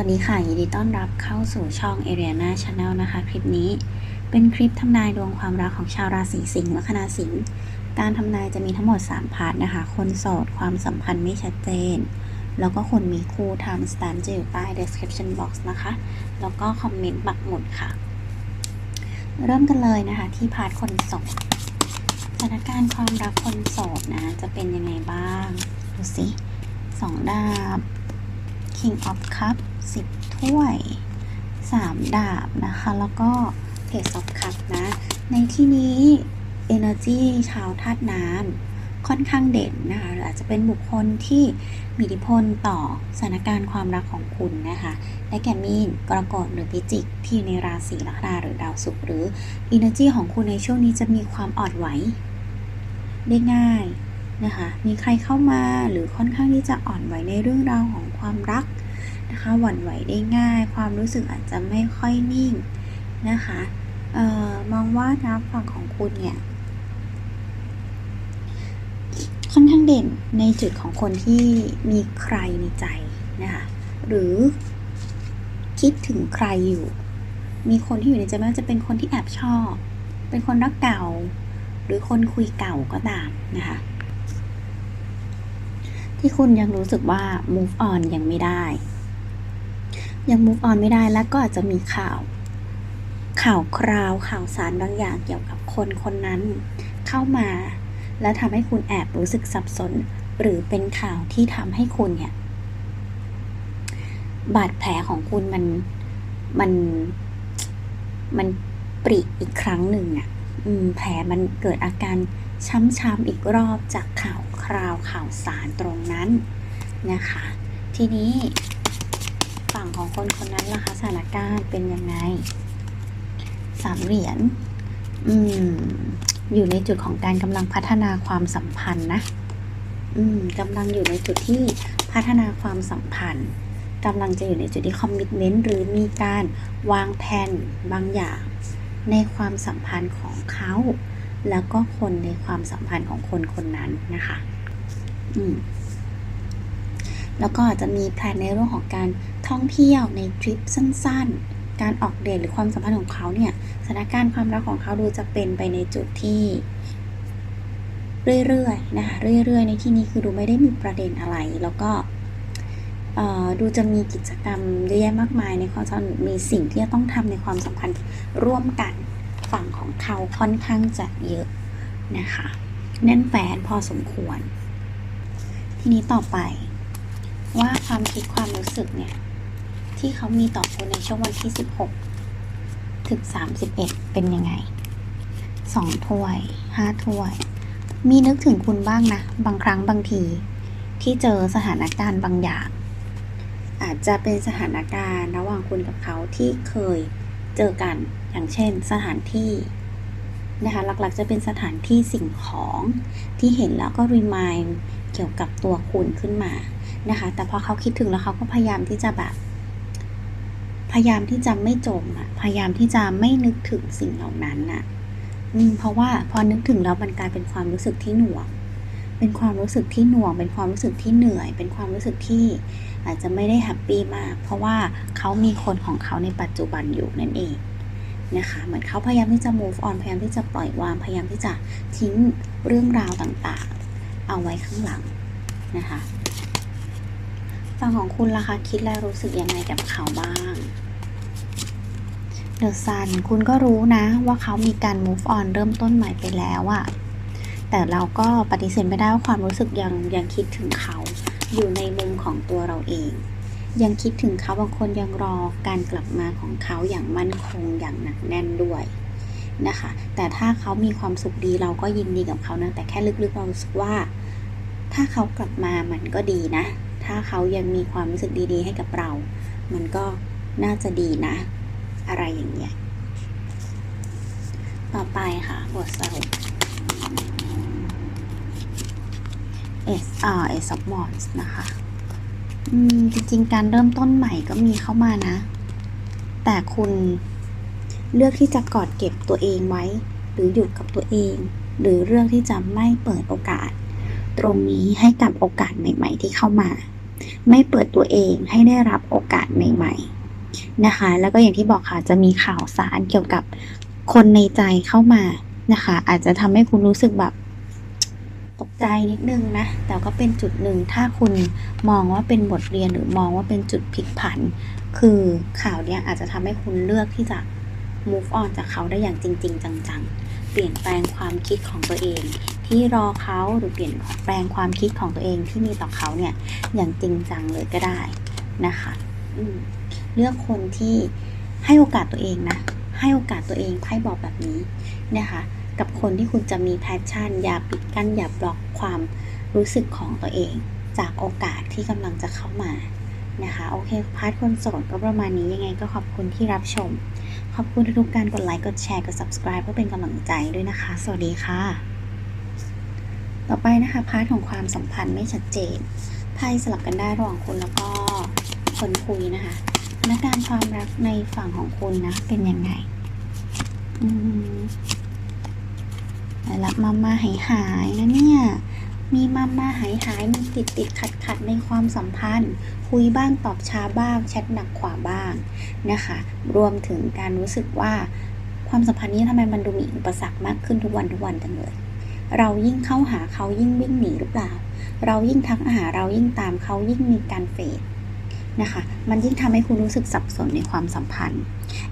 วัสดีค่ะ ยินดีต้อนรับเข้าสู่ช่อง Ariana Channel นะคะ คลิปนี้เป็นคลิปทำนายดวงความรักของชาวราศีสิงห์ลัคนาสิงห์การทำนายจะมีทั้งหมด 3 พาร์ทนะคะ คนโสด ความสัมพันธ์ไม่ชัดเจน แล้วก็คนมีคู่ทำสแตมป์จะอยู่ใต้ description box นะคะ แล้วก็คอมเมนต์ปักหมุดค่ะ เริ่มกันเลยนะคะ ที่พาร์ทคนโสดสถานการณ์ความรักคนโสดนะจะเป็นยังไงบ้าง ดูสิสองดาบ King of Cup 10 ถ้วย 3 ดาบนะคะ แล้วก็ Page of Cup นะ ในที่นี้ Energy ชาวธาตุน้ำค่อนข้างเด่นนะคะหรืออาจจะเป็นบุคคลที่มีอิทธิพลต่อสถานการณ์ความรักของคุณนะคะ ได้แก่มีน กรกฎหรือพิจิก ที่ในราศีลัคนาหรือดาวศุกร์หรือ Energy ของคุณในช่วงนี้จะมีความอ่อนไหวได้ง่าย นะคะ มีใครเข้ามาหรือค่อนข้างที่จะอ่อนไหวในเรื่องราวของความรักนะคะ หวั่นไหวได้ง่าย ความรู้สึกอาจจะไม่ค่อยนิ่งนะคะออมองว่านะฝั่งของคุณเนี่ยค่อนข้างเด่นในจุดของคนที่มีใครในใจนะคะ หรือคิดถึงใครอยู่ มีคนที่อยู่ในใจไม่ว่าจะเป็นคนที่แอบชอบ เป็นคนรักเก่า หรือคนคุยเก่าก็ตามนะคะ ที่คุณยังรู้สึกว่า move on ยังไม่ได้ ยัง move on ไม่ได้แล้วก็อาจจะมีข่าว ข่าวคราวข่าวสารบางอย่างเกี่ยวกับคนคนนั้น เข้ามา แล้วทำให้คุณแอบรู้สึกสับสน หรือเป็นข่าวที่ทำให้คุณเนี่ย บาดแผลของคุณมันมันมันปริอีกครั้งหนึ่งอะ่ะแผลมันเกิดอาการช้ำๆอีกรอบจากข่าว คราวข่าวสารตรงนั้นนะคะ ทีนี้ฝั่งของคนคนนั้นล่ะคะสถานการณ์เป็นยังไงสามเหรียญอืมอยู่ในจุดของการกำลังพัฒนาความสัมพันธ์นะอืมกำลังอยู่ในจุดที่พัฒนาความสัมพันธ์กำลังจะอยู่ในจุดที่คอมมิชเมนต์หรือมีการวางแผนบางอย่างในความสัมพันธ์ของเขา แล้วก็คนในความสัมพันธ์ของคนคนนั้นนะคะ แล้วก็อาจจะมีแพลนในเรื่องของการท่องเที่ยวในทริปสั้นๆ การออกเดทหรือความสัมพันธ์ของเขาเนี่ยสถานการณ์ความรักของเขาดูจะเป็นไปในจุดที่ เรื่อยๆนะคะเรื่อยๆ ในที่นี้คือดูไม่ได้มีประเด็นอะไร แล้วก็ดูจะมีกิจกรรมเยอะแยะมากมายในความสัมพันธ์มีสิ่งที่จะต้องทำในความสัมพันธ์ร่วมกันฝั่งของเขาค่อนข้างจะเยอะนะคะแน่นแฟนพอสมควร ทีนี้ต่อไปว่าความคิดความรู้สึกเนี่ย ที่เขามีต่อคุณในช่วงวันที่ 16 ถึง 31 เป็นยังไงสองถ้วยห้าถ้วย มีนึกถึงคุณบ้างนะ บางครั้งบางที ที่เจอสถานการณ์บางอย่าง อาจจะเป็นสถานการณ์ระหว่างคุณกับเขาที่เคยเจอกันอย่างเช่น สถานที่นะคะหลักๆจะเป็นสถานที่สิ่งของที่เห็นแล้วก็รีมาย เกี่ยวกับตัวคุณขึ้นมานะคะ แต่พอเขาคิดถึงแล้วเขาก็พยายามที่จะแบบ พยายามที่จะไม่จมอะพยายามที่จะไม่นึกถึงสิ่งเหล่านั้นน่ะอืมเพราะว่าพอนึกถึงแล้วมันกลายเป็นความรู้สึกที่หน่วง เป็นความรู้สึกที่หน่วง เป็นความรู้สึกที่เหนื่อย เป็นความรู้สึกที่อาจจะไม่ได้แฮปปี้มาก เพราะว่าเขามีคนของเขาในปัจจุบันอยู่นั่นเองนะคะเหมือนเขาพยายามที่จะ move on พยายามที่จะปล่อยวาง พยายามที่จะทิ้งเรื่องราวต่างๆ เอาไว้ข้างหลังนะคะฝั่งของคุณล่ะคะคิดและรู้สึกยังไงกับเขาบ้างเดอะซันคุณก็รู้นะว่าเขามีการ move on เริ่มต้นใหม่ไปแล้วอะแต่เราก็ปฏิเสธไม่ได้ว่าความรู้สึกยังยังคิดถึงเขาอยู่ในมุมของตัวเราเอง ยังคิดถึงเขาบางคนยังรอการกลับมาของเขาอย่างมั่นคงอย่างหนักแน่นด้วยนะคะ แต่ถ้าเขามีความสุขดีเราก็ยินดีกับเขานะแต่แค่ลึกๆเราสึกว่า ถ้าเขากลับมามันก็ดีนะ ถ้าเขายังมีความรู้สึกดีๆ ให้กับเรา มันก็น่าจะดีนะ อะไรอย่างเงี้ย ต่อไปค่ะ บทสรุป S R S of Wands นะคะ อืม จริงๆ การเริ่มต้นใหม่ก็มีเข้ามานะ แต่คุณเลือกที่จะกอดเก็บตัวเองไว้ หรืออยู่กับตัวเอง หรือเลือกที่จะไม่เปิดโอกาส ตรงนี้ให้กับโอกาสใหม่ ๆ ที่เข้ามา ไม่เปิดตัวเองให้ได้รับโอกาสใหม่ ๆนะคะ แล้วก็อย่างที่บอกค่ะจะมีข่าวสารเกี่ยวกับคนในใจเข้ามานะคะ อาจจะทำให้คุณรู้สึกแบบตกใจนิดนึงนะ แต่ก็เป็นจุดหนึ่งถ้าคุณมองว่าเป็นบทเรียนหรือมองว่าเป็นจุดพลิกผัน คือข่าวเนี้ยอาจจะทำให้คุณเลือกที่จะ move on จากเขาได้อย่างจริง ๆ จัง ๆ เปลี่ยนแปลงความคิดของตัวเอง ที่รอเขาหรือเปลี่ยนแปลงความคิดของตัวเองที่มีต่อเขาเนี่ย อย่างจริงจังเลยก็ได้นะคะเลือกคนที่ให้โอกาสตัวเองนะ ให้โอกาสตัวเองไพ่บอกแบบนี้นะคะ กับคนที่คุณจะมีแพชชั่น อย่าปิดกั้นอย่าบล็อกความรู้สึกของตัวเอง จากโอกาสที่กำลังจะเข้ามานะคะ โอเค พาร์ทคนโสดก็ประมาณนี้ยังไงก็ขอบคุณที่รับชม ขอบคุณทุกการกดไลค์กดแชร์กด subscribe เพื่อเป็นกำลังใจด้วยนะคะ สวัสดีค่ะ ต่อไปนะคะพาร์ทของความสัมพันธ์ไม่ชัดเจนไพ่สลับกันได้ระหว่างคุณแล้วก็คนคุยนะคะสถานการณ์ความรักในฝั่งของคุณนะเป็นยังไงอืมรับมามาหายหายนะเนี่ย มีมามาหายหายมีติดติดขัดขัดในความสัมพันธ์ คุยบ้างตอบช้าบ้างแชทหนักขวาบ้างนะคะ รวมถึงการรู้สึกว่าความสัมพันธ์นี้ทำไมมันดูมีอุปสรรคมากขึ้นทุกวันทุกวันจังเลย เรายิ่งเข้าหาเขายิ่งวิ่งหนีหรือเปล่า เรายิ่งทักหาเรายิ่งตามเขายิ่งมีการเฟดนะคะ มันยิ่งทำให้คุณรู้สึกสับสนในความสัมพันธ์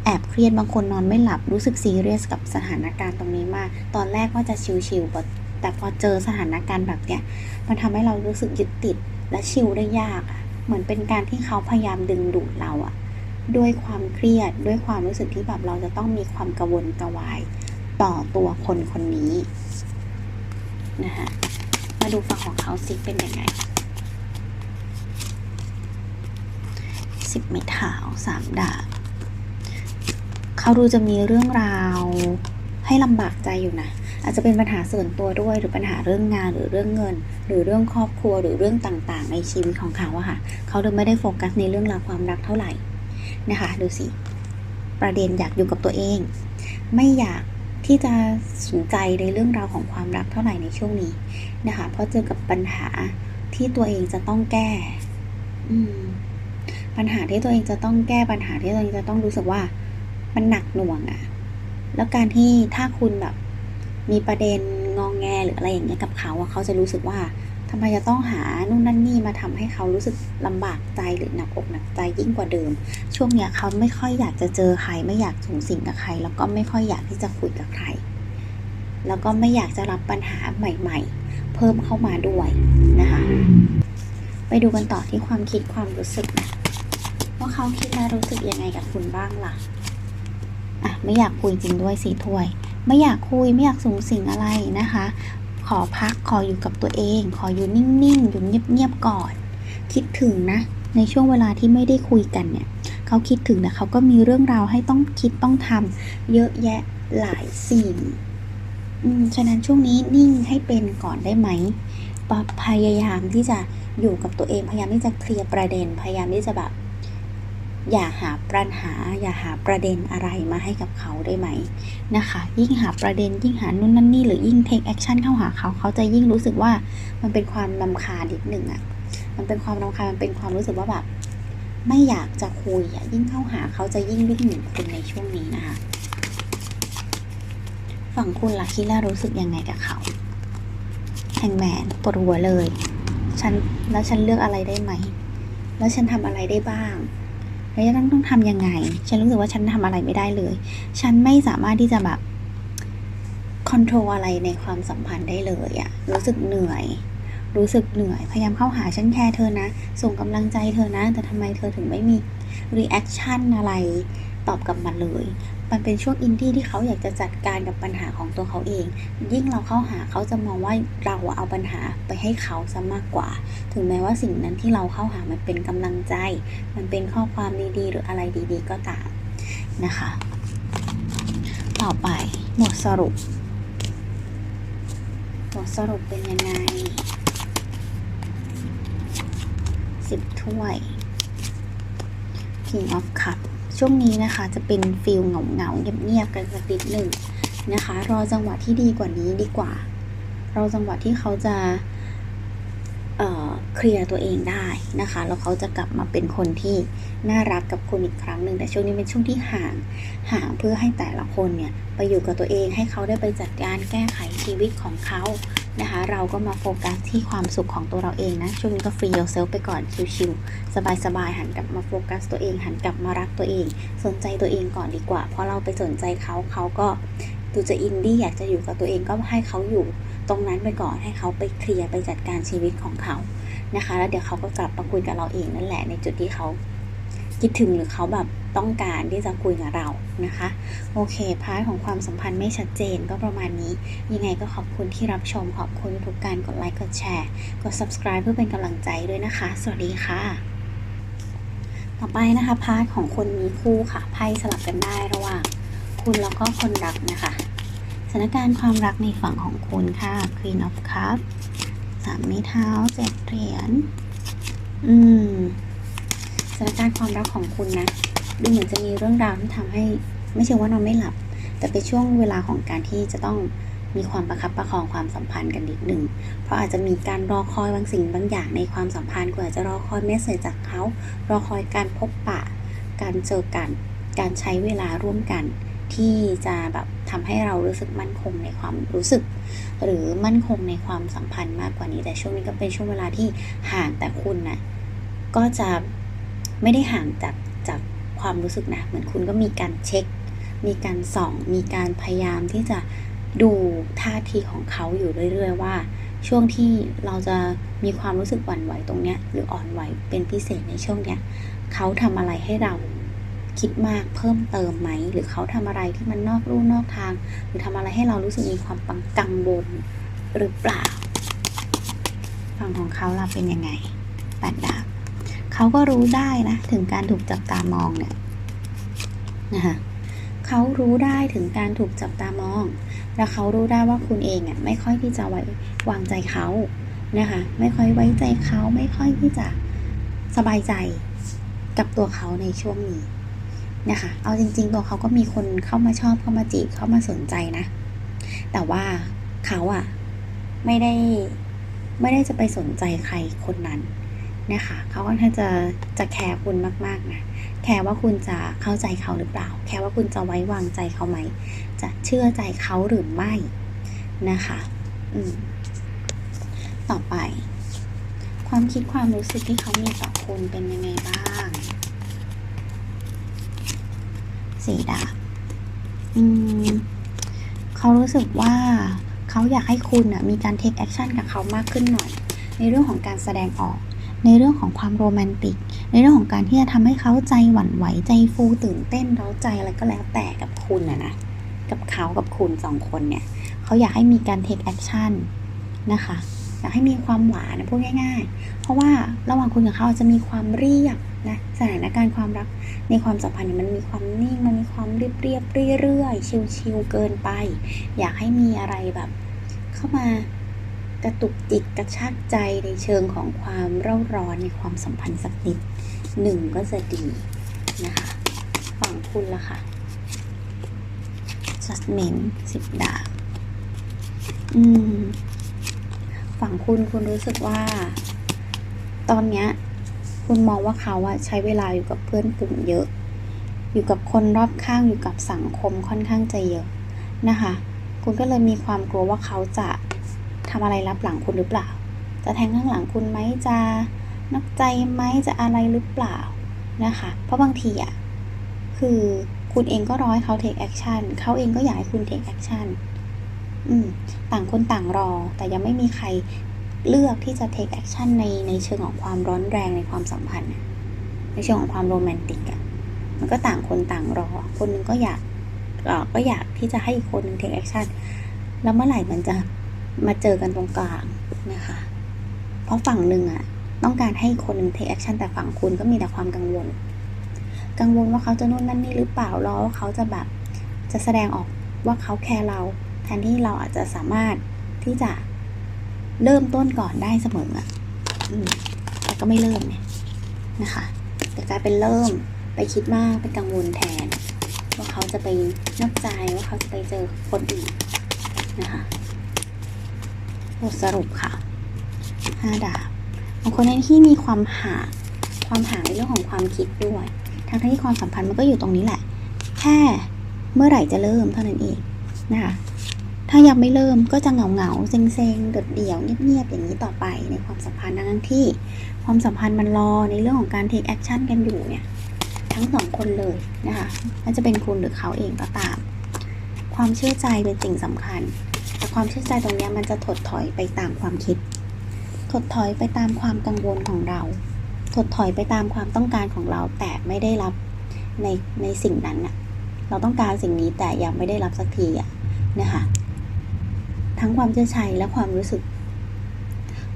แอบเครียดบางคนนอนไม่หลับรู้สึกซีเรียสกับสถานการณ์ตรงนี้มาก ตอนแรกว่าจะชิลๆแต่พอเจอสถานการณ์แบบเนี้ย มันทำให้เรารู้สึกยึดติดและชิลได้ยาก เหมือนเป็นการที่เขาพยายามดึงดูดเราอะด้วยความเครียดด้วยความรู้สึกที่แบบเราจะต้องมีความกังวลกระวาย ต่อตัวคนคนนี้ นะคะมาดูฝั่งของเขาสิเป็นยังไงสิบไม้เท้าสามดาบเขาดูจะมีเรื่องราวให้ลำบากใจอยู่นะอาจจะเป็นปัญหาส่วนตัวด้วยหรือปัญหาเรื่องงานหรือเรื่องเงิน หรือเรื่องครอบครัวหรือเรื่องต่างๆ ในชีวิตของเขาอะค่ะเขาเลยไม่ได้โฟกัสในเรื่องราวความรักเท่าไหร่นะคะ ดูสิ ประเด็นอยากอยู่กับตัวเอง ไม่อยาก ที่จะสนใจในเรื่องราวของความรักเท่าไหร่ในช่วงนี้นะคะ เพราะเจอกับปัญหาที่ตัวเองจะต้องแก้ อืม ปัญหาที่ตัวเองจะต้องแก้ปัญหาที่ตัวเองจะต้องรู้สึกว่ามันหนักหน่วงอะแล้วการที่ถ้าคุณแบบมีประเด็นงองแงหรืออะไรอย่างเงี้ยกับเขาอะเขาจะรู้สึกว่า ทำไมจะต้องหานู่นนั่นนี่มาทำให้เขารู้สึกลำบากใจหรือหนักอกหนักใจยิ่งกว่าเดิม ช่วงเนี้ยเขาไม่ค่อยอยากจะเจอใคร ไม่อยากสูงสิงกับใคร แล้วก็ไม่ค่อยอยากที่จะคุยกับใคร แล้วก็ไม่อยากจะรับปัญหาใหม่ ๆ เพิ่มเข้ามาด้วยนะคะ ไปดูกันต่อที่ความคิดความรู้สึกนะว่าเขาคิดและรู้สึกยังไงกับคุณบ้างล่ะอะไม่อยากคุยจริงด้วยสีถ้วย ไม่อยากคุยไม่อยากสูงสิงอะไรนะคะ ขอพักขออยู่กับตัวเอง ขออยู่นิ่งๆ อยู่เงียบๆก่อน คิดถึงนะ ในช่วงเวลาที่ไม่ได้คุยกันเนี่ยเขาคิดถึงแต่เขาก็มีเรื่องราวให้ต้องคิดต้องทำเยอะแยะหลายสิ่งอืมฉะนั้นช่วงนี้นิ่งให้เป็นก่อนได้ไหมพยายามที่จะอยู่กับตัวเองพยายามที่จะเคลียร์ประเด็น พยายามที่จะแบบ อย่าหาปัญหา อย่าหาประเด็นอะไรมาให้กับเขาได้ไหมนะคะ ยิ่งหาประเด็นยิ่งหานู่นนั่นนี่หรือยิ่ง take action เข้าหาเขาเขาจะยิ่งรู้สึกว่ามันเป็นความลำคาญนิดหนึ่งอะมันเป็นความลำคาญมันเป็นความรู้สึกว่าแบบ ไม่อยากจะคุยอะยิ่งเข้าหาเขาจะยิ่งวิ่งหนีคุณในช่วงนี้นะคะฝั่งคุณล่ะคิดแล้วรู้สึกยังไงกับเขาแฮงแมนปวดหัวเลย ฉันแล้วฉันเลือกอะไรได้ไหม แล้วฉันทำอะไรได้บ้าง แล้วจะต้องต้องทำยังไง ฉันรู้สึกว่าฉันทำอะไรไม่ได้เลย ฉันไม่สามารถที่จะแบบคอนโทรลอะไรในความสัมพันธ์ได้เลยอะรู้สึกเหนื่อย รู้สึกเหนื่อย พยายามเข้าหาฉันแคร์เธอนะ ส่งกำลังใจเธอนะ แต่ทำไมเธอถึงไม่มีรีแอคชั่นอะไร ตอบกลับมาเลย มันเป็นช่วงอินดี้ที่เขาอยากจะจัดการกับปัญหาของตัวเขาเอง ยิ่งเราเข้าหาเขาจะมองว่าเราเอาปัญหาไปให้เขาซะมากกว่า ถึงแม้ว่าสิ่งนั้นที่เราเข้าหามันเป็นกำลังใจ มันเป็นข้อความดีๆ หรืออะไรดีๆ ก็ตามนะคะ ต่อไปหมวดสรุปหมวดสรุปเป็นยังไงสิบถ้วย King of Cup ช่วงนี้นะคะจะเป็นฟิลเหงาเงาเงียบๆกันสักนิดหนึ่งนะคะ รอจังหวะที่ดีกว่านี้ดีกว่า รอจังหวะที่เขาจะ เคลียร์ตัวเองได้นะคะ แล้วเขาจะกลับมาเป็นคนที่น่ารักกับคุณอีกครั้งหนึ่ง แต่ช่วงนี้เป็นช่วงที่ห่าง ห่างเพื่อให้แต่ละคนเนี่ยไปอยู่กับตัวเอง ให้เขาได้ไปจัดการแก้ไขชีวิตของเขานะคะ เราก็มาโฟกัสที่ความสุขของตัวเราเองนะ ช่วงนี้ก็ฟรี yourself ไปก่อน ชิวๆสบายๆ หันกลับมาโฟกัสตัวเอง หันกลับมารักตัวเอง สนใจตัวเองก่อนดีกว่า เพราะเราไปสนใจเขา เขาก็ดูจะอินดี้อยากจะอยู่กับตัวเองก็ให้เขาอยู่ ตรงนั้นไปก่อนให้เขาไปเคลียร์ไปจัดการชีวิตของเขานะคะ แล้วเดี๋ยวเขาก็กลับมาคุยกับเราเองนั่นแหละในจุดที่เขาคิดถึงหรือเขาแบบต้องการที่จะคุยกับเรานะคะ โอเคพาร์ทของความสัมพันธ์ไม่ชัดเจนก็ประมาณนี้ ยังไงก็ขอบคุณที่รับชมขอบคุณทุกการกดไลค์กดแชร์กด subscribe เพื่อเป็นกำลังใจด้วยนะคะ สวัสดีค่ะ ต่อไปนะคะพาร์ทของคนมีคู่ค่ะไพ่สลับกันได้ระหว่างคุณแล้วก็คนรักนะคะ ถานการณ์ความรักในฝั่งของคุณค่ะ Queen of Cups สามไม้เท้าเจ็ดเหรียญ อืมสถานการณ์ความรักของคุณนะ ดูเหมือนจะมีเรื่องราวที่ทำให้ ไม่ใช่ว่านอนไม่หลับ แต่เป็นช่วงเวลาของการที่จะต้องมีความประคับประคองความสัมพันธ์กันนิดหนึ่ง เพราะอาจจะมีการรอคอยบางสิ่งบางอย่างในความสัมพันธ์คุณอาจจะรอคอยเมสเซจจากเขา รอคอยการพบปะ การเจอกัน การใช้เวลาร่วมกัน ที่จะแบบทำให้เรารู้สึกมั่นคงในความรู้สึก หรือมั่นคงในความสัมพันธ์มากกว่านี้ แต่ช่วงนี้ก็เป็นช่วงเวลาที่ห่างแต่คุณนะก็จะไม่ได้ห่างจากจากความรู้สึกนะเหมือนคุณก็มีการเช็ค มีการส่อง มีการพยายามที่จะดูท่าทีของเขาอยู่เรื่อย ๆ ว่า ช่วงที่เราจะมีความรู้สึกหวั่นไหวตรงเนี้ยหรืออ่อนไหวเป็นพิเศษในช่วงเนี้ยเขาทำอะไรให้เรา คิดมากเพิ่มเติมไหม หรือเขาทำอะไรที่มันนอกลู่นอกทาง หรือทำอะไรให้เรารู้สึกมีความปังกังวลหรือเปล่า ฝั่งของเขาล่ะเป็นยังไงแปดดาบเขาก็รู้ได้นะ ถึงการถูกจับตามองเนี่ยนะคะเขารู้ได้ถึงการถูกจับตามอง และเขารู้ได้ว่าคุณเองอะไม่ค่อยที่จะไว้วางใจเขานะคะ ไม่ค่อยไว้ใจเขาไม่ค่อยที่จะสบายใจกับตัวเขาในช่วงนี้ นะคะ เอาจริง ๆ ตัวเขาก็มีคนเข้ามาชอบเข้ามาจีบเข้ามาสนใจนะ แต่ว่าเขาอะไม่ได้ไม่ได้จะไปสนใจใครคนนั้นนะคะเขาค่อนข้างจะจะแคร์คุณมากๆนะแคร์ว่าคุณจะเข้าใจเขาหรือเปล่า แคร์ว่าคุณจะไว้วางใจเขาไหม จะเชื่อใจเขาหรือไม่นะคะอืมต่อไป ความคิดความรู้สึกที่เขามีต่อคุณเป็นยังไงบ้าง สีดาบอืมเขารู้สึกว่าเขาอยากให้คุณนะมีการเทคแอคชั่นกับเขามากขึ้นหน่อย ในเรื่องของการแสดงออก ในเรื่องของความโรแมนติก ในเรื่องของการที่จะทำให้เขาใจหวั่นไหวใจฟูตื่นเต้นเร้าใจอะไรก็แล้วแต่กับคุณนะนะกับเขากับคุณสองคนเนี่ยเขาอยากให้มีการเทคแอคชั่นนะคะ อยากให้มีความหวานนะพูดง่าย ๆ เพราะว่าระหว่างคุณกับเขาอาจจะมีความเรียบนะสถานการณ์ความรักในความสัมพันธ์มันมีความนิ่งมันมีความเรียบเรียบเรื่อยๆชิลๆเกินไป อยากให้มีอะไรแบบ เข้ามากระตุกจิตกระชากใจในเชิงของความเร่าร้อนในความสัมพันธ์สักนิดหนึ่งก็จะดีนะคะฝั่งคุณละค่ะ j u d g m e n สิบดาบอืม ฝั่งคุณคุณรู้สึกว่า ตอนเนี้ยคุณมองว่าเขาอะใช้เวลาอยู่กับเพื่อนกลุ่มเยอะ อยู่กับคนรอบข้างอยู่กับสังคมค่อนข้างจะเยอะนะคะ คุณก็เลยมีความกลัวว่าเขาจะทำอะไรรับหลังคุณหรือเปล่า จะแทงข้างหลังคุณไหมจะนอกใจไหมจะอะไรหรือเปล่านะคะ เพราะบางทีอะคือคุณเองก็ร้อให้เขา take action เขาเองก็อยากให้คุณ take action อืม ต่างคนต่างรอ แต่ยังไม่มีใครเลือกที่จะ take action ในในเชิงของความร้อนแรงในความสัมพันธ์ ในเชิงของความโรแมนติกอะมันก็ต่างคนต่างรอ คนหนึงก็อยากเอ่อก็อยากที่จะให้อีกคนหนึง take action แล้วเมื่อไหร่มันจะมาเจอกันตรงกลางนะคะ เพราะฝั่งหนึ่งอะต้องการให้คนหนึ่ง take action แต่ฝั่งคุณก็มีแต่ความกังวล กังวลว่าเขาจะนู่นนั่นนี่หรือเปล่ารอว่าเขาจะแบบจะแสดงออกว่าเขาแคร์เรา แทนที่เราอาจจะสามารถที่จะเริ่มต้นก่อนได้เสมออะอืมแต่ก็ไม่เริ่มเนี่ยนะคะแต่กลายเป็นเริ่มไปคิดมากไปกังวลแทน ว่าเขาจะไปนอกใจว่าเขาจะไปเจอคนอื่นนะคะบทสรุปค่ะห้าดาบบางคนในที่มีความห่างความห่างในเรื่องของความคิดด้วย ทั้งที่ความสัมพันธ์มันก็อยู่ตรงนี้แหละ แค่เมื่อไหร่จะเริ่มเท่านั้นเองนะคะ ถ้ายังไม่เริ่มก็จะเหงาเหงาเซ็งเซ็งเดดเดี่ยวเงียบๆอย่างนี้ต่อไปในความสัมพันธ์ทั้งที่ความสัมพันธ์มันรอในเรื่องของการ take action กันอยู่เนี่ยทั้งสองคนเลยนะคะไม่ว่าจะเป็นคุณหรือเขาเองก็ตาม ความเชื่อใจเป็นสิ่งสำคัญ แต่ความเชื่อใจตรงนี้มันจะถดถอยไปตามความคิด ถดถอยไปตามความกังวลของเรา ถดถอยไปตามความต้องการของเราแต่ไม่ได้รับในในสิ่งนั้นน่ะเราต้องการสิ่งนี้แต่ยังไม่ได้รับสักทีอะนะคะ ทั้งความเชื่อใจและความรู้สึก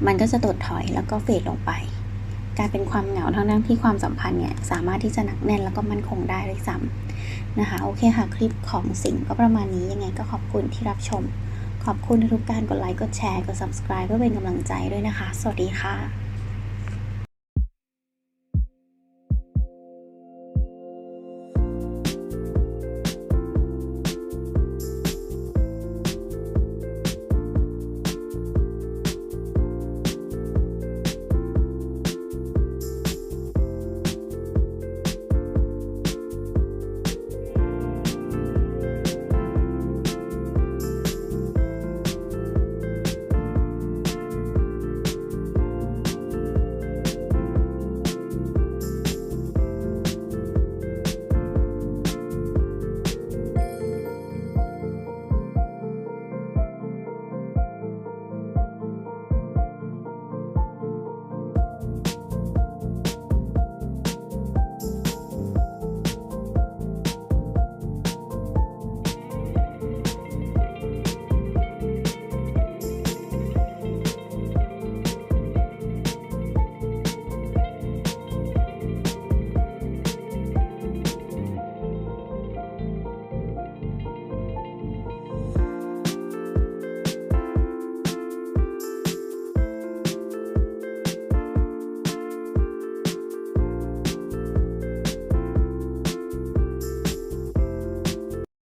มันก็จะตดถอยแล้วก็เฟดลงไปกลายเป็นความเหงาทั้งนั้นที่ความสัมพันธ์เนี่ยสามารถที่จะหนักแน่นแล้วก็มั่นคงได้เลยซ้ำนะคะ โอเคค่ะ คลิปของสิ่งก็ประมาณนี้ยังไงก็ขอบคุณที่รับชม ขอบคุณทุกการกดไลค์กดแชร์กด subscribe เพื่อเป็นกำลังใจด้วยนะคะ สวัสดีค่ะ